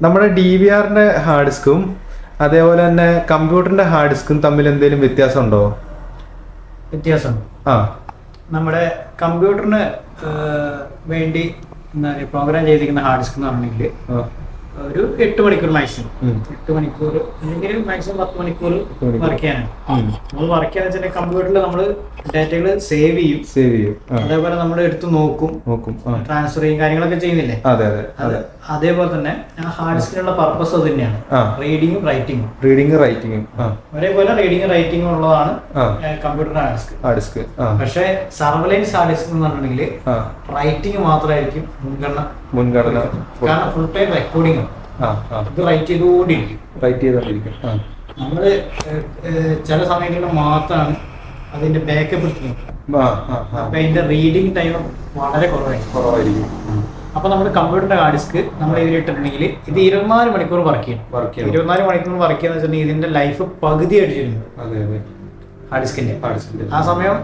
നമ്മുടെ D V ആറിന്റെ hard ഡിസ്കും അതേപോലെ തന്നെ കമ്പ്യൂട്ടറിന്റെ ഹാർഡ് ഡിസ്കും തമ്മിൽ എന്തെങ്കിലും വ്യത്യാസം ഉണ്ടോ വ്യത്യാസമുണ്ട്. ആ. നമ്മുടെ കമ്പ്യൂട്ടറിന് വേണ്ടി എന്താ പറയുക പ്രോഗ്രാം ചെയ്തിരിക്കുന്ന ഹാർഡ് ഡിസ്ക് എന്ന് പറഞ്ഞെങ്കിൽ. ഒരു എട്ട് മണിക്കൂർ മാക്സിമം. എട്ട് മണിക്കൂർ അല്ലെങ്കിൽ മാക്സിമം പത്ത് മണിക്കൂർ. വർക്ക് ചെയ്യാനാണ്. നമ്മൾ വർക്ക് ചെയ്യാന്ന് വെച്ചാൽ കമ്പ്യൂട്ടറിൽ നമ്മൾ ഡാറ്റകൾ സേവ് ചെയ്യും. സേവ് ചെയ്യും. അതേപോലെ നമ്മൾ എടുത്ത് നോക്കും. നോക്കും. ട്രാൻസ്ഫർ ചെയ്യും കാര്യങ്ങളൊക്കെ ചെയ്യുന്നില്ലേ? അതെ അതെ അതെ. അതേപോലെ തന്നെ ആ ഹാർഡ് ഡിസ്കിനുള്ള പർപ്പസ് അത് തന്നെയാണ്. റീഡിങ്ങും റൈറ്റിങ്ങും റീഡിങ് റൈറ്റിങ്ങും ആ. ഒരേപോലെ റീഡിങ്ങും റൈറ്റിങ്ങും ഉള്ളതാണ് computer hard disk hard disk പക്ഷേ സർവലൈൻസ് ഹാർഡ് ഡിസ്ക് എന്ന് പറഞ്ഞിട്ടുണ്ടെങ്കിൽ റൈറ്റിംഗ് മാത്രമായിരിക്കും മുൻഗണന. മുൻഗണന കാരണം ഫുൾ ടൈം റെക്കോർഡിംഗ് ഇത് റൈറ്റ് ചെയ്തുകൊണ്ടിരിക്കും. റൈറ്റ് ചെയ്തോണ്ടിരിക്കും ആ. നമ്മൾ ചില സമയങ്ങളിൽ മാത്രമാണ് അതിന്റെ ബാക്കപ്പ് എടുക്കുന്നത്. അപ്പൊ അതിന്റെ റീഡിംഗ് ടൈം വളരെ കുറവായിരിക്കും. കുറവായിരിക്കും. അപ്പൊ നമ്മുടെ കമ്പ്യൂട്ടറിന്റെ ഹാർഡ് ഡിസ്ക് നമ്മൾ ഇതിലിട്ടിട്ടുണ്ടെങ്കിൽ ഇത് ഇരുപത്തിനാല് മണിക്കൂർ വർക്ക് ചെയ്യും ചെയ്യണം. ഇരുപത്തിനാല് മണിക്കൂർ വർക്ക് ചെയ്യുന്ന വെച്ചിട്ടുണ്ടെങ്കിൽ ഇതിന്റെ ലൈഫ് പകുതി അടിച്ചിരുന്നു ഹാർഡ് ഡിസ്കിന്റെ ആ സമയം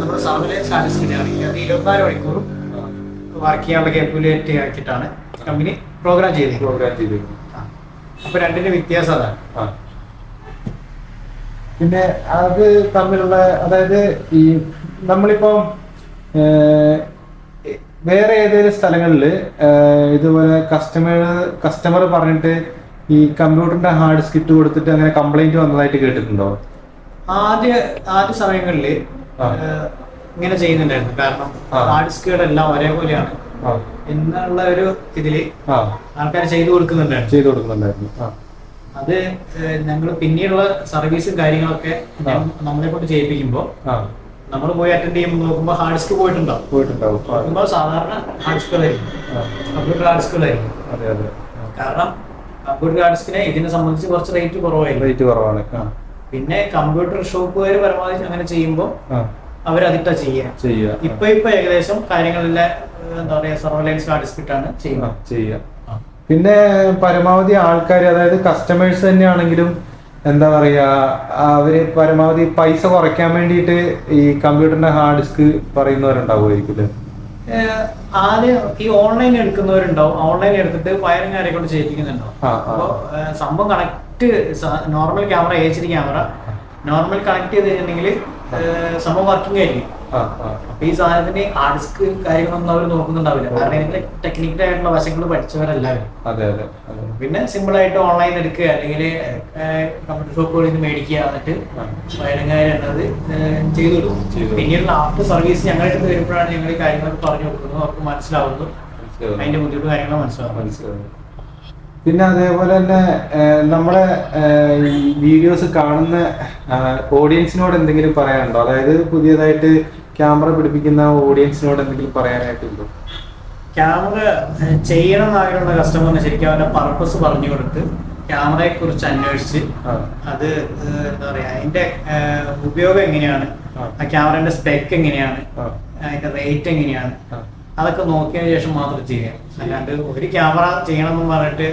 നമ്മുടെ സർവലൈൻസ് ഹാർഡ് ഡിസ്കിന്റെ ആണെങ്കിൽ അത് ഇരുപത്തിനാല് മണിക്കൂറും വർക്ക് ചെയ്യാനുള്ള കേപ്പബിലിറ്റി ആക്കിയിട്ടാണ് കമ്പനി പ്രോഗ്രാം ചെയ്തത്. പ്രോഗ്രാം ചെയ്തിരിക്കും അപ്പൊ രണ്ടിന്റെ വ്യത്യാസം അതാണ്. പിന്നെ അത് തമ്മിലുള്ള അതായത് ഈ നമ്മളിപ്പം വേറെ ഏതെങ്കിലും സ്ഥലങ്ങളിൽ ഇതുപോലെ കസ്റ്റമർ കസ്റ്റമർ പറഞ്ഞിട്ട് ഈ കമ്പ്യൂട്ടറിന്റെ ഹാർഡ് ഇട്ട് കൊടുത്തിട്ട് അങ്ങനെ കംപ്ലൈന്റ് വന്നതായിട്ട് കേട്ടിട്ടുണ്ടോ? ആദ്യ ആദ്യ സമയങ്ങളിൽ. ഇങ്ങനെ ചെയ്യുന്നുണ്ടായിരുന്നു. കാരണം ആ. ഹാർഡ് എല്ലാം ഒരേപോലെയാണ്. എന്നുള്ള ഒരു ഇതിൽ ആൾക്കാർ ചെയ്തു കൊടുക്കുന്നുണ്ടായിരുന്നു. ചെയ്തു കൊടുക്കുന്നുണ്ടായിരുന്നു. അത് ഞങ്ങൾ പിന്നീടുള്ള സർവീസും കാര്യങ്ങളൊക്കെ നമ്മളെ കൊണ്ട് ചെയ്യിപ്പിക്കുമ്പോൾ നമ്മൾ പോയി അറ്റൻഡ് ചെയ്യുമ്പോൾ നോക്കുമ്പോൾ ഹാർഡ് ഡിസ്ക് പോയിട്ടുണ്ടാവും. പോയിട്ടുണ്ടാവും. നോക്കുമ്പോൾ സാധാരണ ഹാർഡ് ഡിസ്കുകളായിരിക്കും. കമ്പ്യൂട്ടർ ഹാർഡ് ഡിസ്കുകളായിരിക്കും. അതെ അതെ. കാരണം കമ്പ്യൂട്ടർ ഹാർഡ് ഡിസ്കിനെ ഇതിനെ സംബന്ധിച്ച് കുറച്ച് റേറ്റ് കുറവായിരുന്നു റേറ്റ് കുറവാണ്. പിന്നെ കമ്പ്യൂട്ടർ ഷോപ്പ് വരെ പരമാവധി അങ്ങനെ ചെയ്യുമ്പോൾ അവരതിട്ടാ ചെയ്യുക. ഇപ്പൊ ഇപ്പൊ ഏകദേശം കാര്യങ്ങളെല്ലാം ഏഹ്, എന്താ പറയാ സർവൈലൻസ് ഹാർഡ് ഡിസ്ക് ഇട്ടാണ് ആ, ചെയ്യുന്നത് ചെയ്യുക. പിന്നെ പരമാവധി ആൾക്കാർ അതായത് കസ്റ്റമേഴ്സ് തന്നെയാണെങ്കിലും എന്താ പറയാ അവർ പരമാവധി പൈസ കുറയ്ക്കാൻ വേണ്ടിയിട്ട് ഈ കമ്പ്യൂട്ടറിന്റെ ഹാർഡ് ഡിസ്ക് പറയുന്നവരുണ്ടാവുമായിരിക്കും ആദ്യം ഈ ഓൺലൈൻ എടുക്കുന്നവരുണ്ടാവും. ഓൺലൈൻ എടുത്തിട്ട് വയറിംഗ് കാര്യങ്ങൾ ചെയ്യിപ്പിക്കുന്നുണ്ടാവും. അപ്പോൾ സംഭവം connect normal camera H D camera normal connect ചെയ്ത് കഴിഞ്ഞിട്ടുണ്ടെങ്കിൽ സംഭവം വർക്കിംഗ് ആയിരിക്കും. അപ്പൊ ഈ സാധനത്തിന് ആർട്സ്ക് കാര്യങ്ങളൊന്നും അവർ നോക്കുന്നുണ്ടാവില്ല. കാരണം ഇതിന്റെ ടെക്നിക്കൽ ആയിട്ടുള്ള വശങ്ങൾ പഠിച്ചവരല്ലാവരും പിന്നെ സിമ്പിൾ ആയിട്ട് ഓൺലൈൻ എടുക്കുക. അല്ലെങ്കിൽ കമ്പ്യൂട്ടർ ഷോപ്പുകളിൽ നിന്ന് മേടിക്കുക എന്നിട്ട്. വയറിങ്ങാരുന്നത് ചെയ്തു കൊടുക്കും പിന്നീട് ആഫ്റ്റർ സർവീസ് ഞങ്ങളുടെ അടുത്ത് വരുമ്പോഴാണ് ഞങ്ങൾ കാര്യങ്ങളൊക്കെ പറഞ്ഞു കൊടുക്കുന്നത്. അവർക്ക് മനസ്സിലാവുന്നു. അതിന്റെ ബുദ്ധിമുട്ട് കാര്യങ്ങൾ മനസ്സിലാവും മനസ്സിലാവും പിന്നെ അതേപോലെ തന്നെ നമ്മുടെ വീഡിയോസ് കാണുന്ന ഓഡിയൻസിനോട് എന്തെങ്കിലും പറയാനുണ്ടോ? അതായത് പുതിയതായിട്ട് ക്യാമറ പിടിപ്പിക്കുന്ന ഓഡിയൻസിനോട് എന്തെങ്കിലും പറയാനായിട്ടുണ്ടോ? ക്യാമറ ചെയ്യണം എന്നാഗ്രഹമുള്ള കസ്റ്റമറിന് ശരിക്കും അവരുടെ പർപ്പസ് പറഞ്ഞു കൊടുത്ത് ക്യാമറയെ കുറിച്ച് അന്വേഷിച്ച് അത് എന്താ പറയാ അതിന്റെ ഉപയോഗം എങ്ങനെയാണ്? ആ. ക്യാമറന്റെ സ്പെക്ക് എങ്ങനെയാണ്? അതിന്റെ റേറ്റ് എങ്ങനെയാണ്? അതൊക്കെ നോക്കിയതിനു ശേഷം മാത്രം ചെയ്യാം. അല്ലാണ്ട് ഒരു ക്യാമറ ചെയ്യണമെന്നും പറഞ്ഞിട്ട്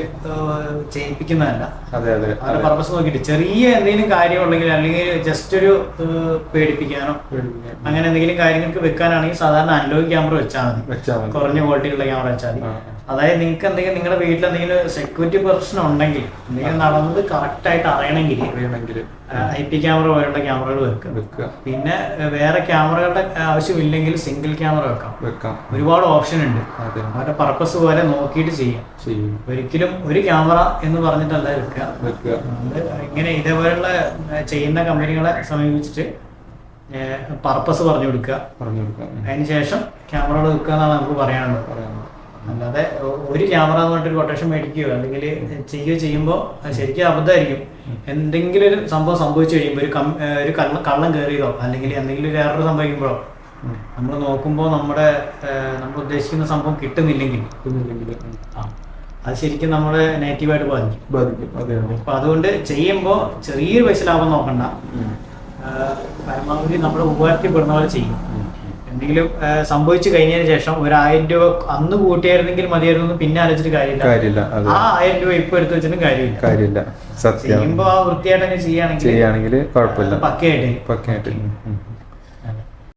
ചെയ്യിപ്പിക്കുന്നതല്ല. അതെ അതെ. അവരുടെ പർപ്പസ് നോക്കിയിട്ട് ചെറിയ എന്തെങ്കിലും കാര്യം ഉണ്ടെങ്കിൽ അല്ലെങ്കിൽ ജസ്റ്റ് ഒരു പേടിപ്പിക്കാനോ അങ്ങനെ എന്തെങ്കിലും കാര്യങ്ങൾക്ക് വെക്കാനാണെങ്കിൽ സാധാരണ അനലോഗ് ക്യാമറ വെച്ചാൽ മതി. കുറഞ്ഞ ക്വാളിറ്റിയുള്ള ക്യാമറ വെച്ചാൽ മതി. അതായത് നിങ്ങൾക്ക് എന്തെങ്കിലും നിങ്ങളുടെ വീട്ടിൽ എന്തെങ്കിലും സെക്യൂരിറ്റി പ്രശ്നം ഉണ്ടെങ്കിൽ എന്തെങ്കിലും നടന്നത് കറക്റ്റ് ആയിട്ട് അറിയണമെങ്കിൽ ഐ പി ക്യാമറ പോലുള്ള ക്യാമറകൾ വെക്കുക. പിന്നെ വേറെ ക്യാമറകളുടെ ആവശ്യമില്ലെങ്കിൽ സിംഗിൾ ക്യാമറ വെക്കാം. വെക്കാം. ഒരുപാട് ഓപ്ഷൻ ഉണ്ട്. അവരുടെ പർപ്പസ് പോലെ നോക്കിയിട്ട് ചെയ്യാം. ഒരിക്കലും ഒരു ക്യാമറ എന്ന് പറഞ്ഞിട്ടല്ല വെക്കുക. നമ്മൾ ഇങ്ങനെ ഇതേപോലുള്ള ഏഹ്, ചെയ്യുന്ന കമ്പനികളെ സമീപിച്ചിട്ട് പർപ്പസ് പറഞ്ഞു കൊടുക്കുക. പറഞ്ഞു കൊടുക്കുക. അതിനുശേഷം അതിന് ശേഷം ക്യാമറകൾ വെക്കുക എന്നാണ് നമുക്ക് പറയാനുള്ളത്. പറയാം. അല്ലാതെ ഒരു ക്യാമറ എന്ന് പറഞ്ഞിട്ട് കൊട്ടേഷൻ മേടിക്കുകയോ അല്ലെങ്കിൽ ചെയ്യുകയോ ചെയ്യുമ്പോൾ ശരിക്കും അബദ്ധമായിരിക്കും. എന്തെങ്കിലും ഒരു സംഭവം സംഭവിച്ചു കഴിയുമ്പോൾ ഒരു കള്ള കള്ളം കയറിയതോ അല്ലെങ്കിൽ എന്തെങ്കിലും ഒരു എറർ സംഭവിക്കുമ്പോഴോ. നമ്മൾ നോക്കുമ്പോൾ നമ്മുടെ നമ്മൾ ഉദ്ദേശിക്കുന്ന സംഭവം കിട്ടുന്നില്ലെങ്കിൽ. അത് ശരിക്കും നമ്മളെ നെഗറ്റീവായിട്ട് ബാധിക്കും. ബാധിക്കും. അപ്പൊ അതുകൊണ്ട് ചെയ്യുമ്പോൾ ചെറിയൊരു പൈസ ലാഭം നോക്കണ്ട. പരമാവധി നമ്മുടെ ഉപകാരത്തിൽപ്പെടുന്ന പോലെ ചെയ്യും. എന്തെങ്കിലും സംഭവിച്ചു കഴിഞ്ഞതിന് ശേഷം ഒരു ആയിരം രൂപ അന്ന് കൂട്ടിയായിരുന്നെങ്കിൽ മതിയായിരുന്നു പിന്നെ ആലോചിച്ചിട്ട് കാര്യമില്ല. ആ ആയിരം രൂപ ഇപ്പൊ എടുത്തു വെച്ചിട്ടും കാര്യമില്ല. കാര്യമില്ല സത്യം. ചെയ്യുമ്പോ ആ വൃത്തിയായിട്ട് ചെയ്യുകയാണെങ്കിൽ പക്കയായിട്ട്. പക്കയായിട്ട്.